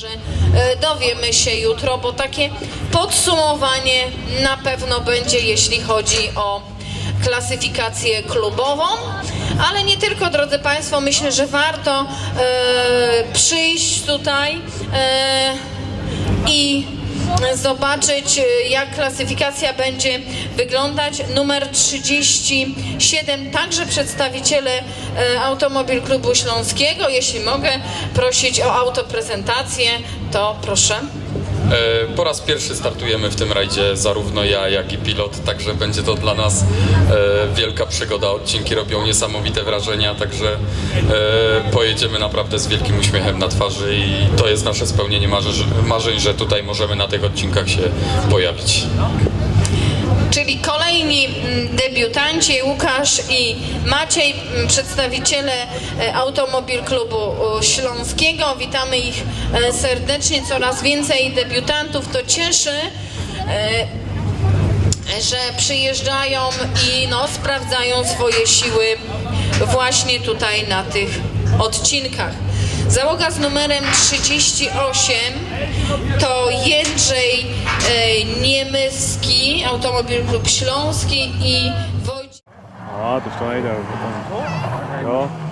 Także e, dowiemy się jutro, bo takie podsumowanie na pewno będzie, jeśli chodzi o klasyfikację klubową, ale nie tylko, drodzy Państwo, myślę, że warto e, przyjść tutaj e, i zobaczyć, e, jak klasyfikacja będzie wyglądać. Numer 37, także przedstawiciele e, Automobil Klubu Śląskiego. Jeśli mogę prosić o autoprezentację, to proszę. E, Po raz pierwszy startujemy w tym rajdzie, zarówno ja, jak i pilot, także będzie to dla nas e, wielka przygoda. Odcinki robią niesamowite wrażenia, także e, pojedziemy naprawdę z wielkim uśmiechem na twarzy i to jest nasze spełnienie marzeń, marzeń że tutaj możemy na tych odcinkach się pojawić. Czyli kolejni mm, debiutanci, Łukasz i Maciej, mm, przedstawiciele e, Automobil Klubu Śląskiego. Witamy ich e, serdecznie. Coraz więcej debiutantów. To cieszy, e, że przyjeżdżają i no, sprawdzają swoje siły właśnie tutaj na tych odcinkach. Załoga z numerem 38 to Jędrzej Niemyski, Automobil Klub Śląski i Wojciech. A, to Schneider. Ja.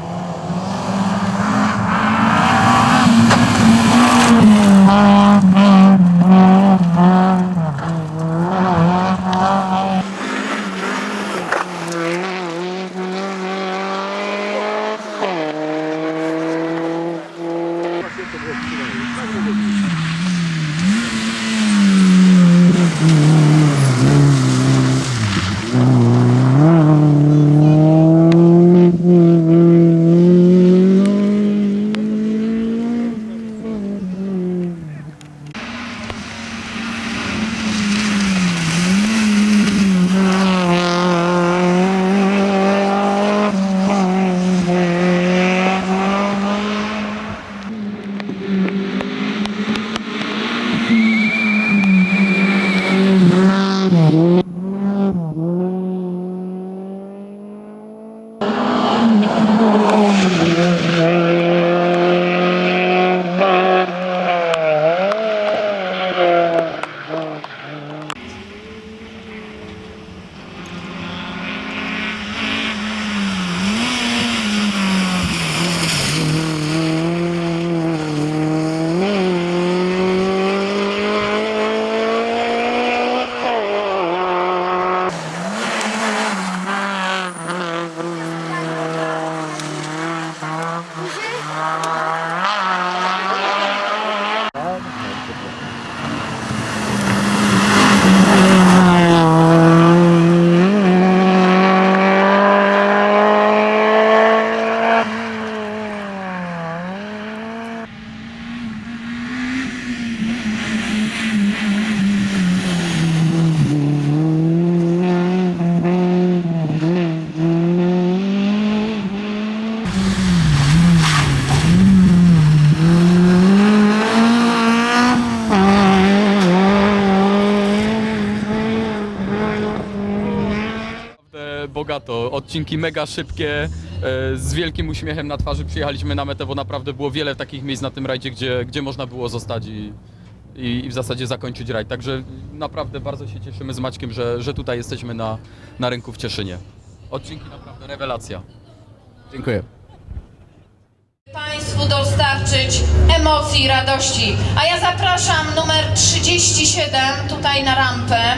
Bogato, odcinki mega szybkie, e, z wielkim uśmiechem na twarzy przyjechaliśmy na metę, bo naprawdę było wiele takich miejsc na tym rajdzie, gdzie, gdzie można było zostać i, i, i w zasadzie zakończyć rajd. Także naprawdę bardzo się cieszymy z Maćkiem, że, że tutaj jesteśmy na, na rynku w Cieszynie. Odcinki naprawdę rewelacja. Dziękuję. Państwu dostarczyć emocji, radości. A ja zapraszam numer 37 tutaj na rampę.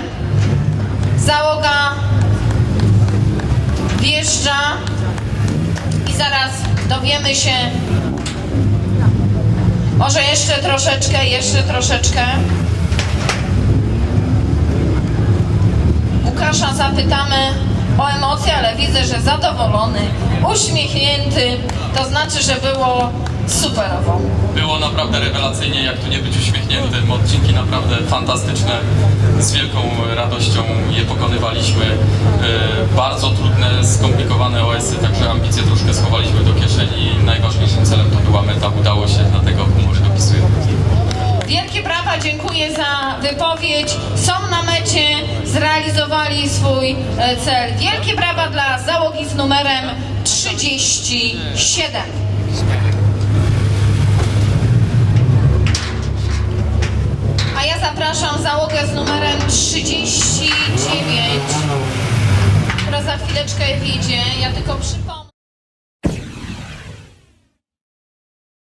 Załoga wjeżdża i zaraz dowiemy się. Może jeszcze troszeczkę, jeszcze troszeczkę. Łukasza zapytamy o emocje, ale widzę, że zadowolony, uśmiechnięty. To znaczy, że było superowo. Było naprawdę rewelacyjnie, jak tu nie być uśmiechniętym. Odcinki naprawdę fantastyczne. Z wielką radością je pokonywaliśmy. E, Bardzo trudne, skomplikowane OS-y, także ambicje troszkę schowaliśmy do kieszeni. Najważniejszym celem to była meta, udało się, dlatego humor się dopisuje. Wielkie brawa, dziękuję za wypowiedź. Są na mecie, zrealizowali swój e, cel. Wielkie brawa dla załogi z numerem 37. A ja zapraszam załogę z numerem troszeczkę idzie. Ja tylko przypomnę.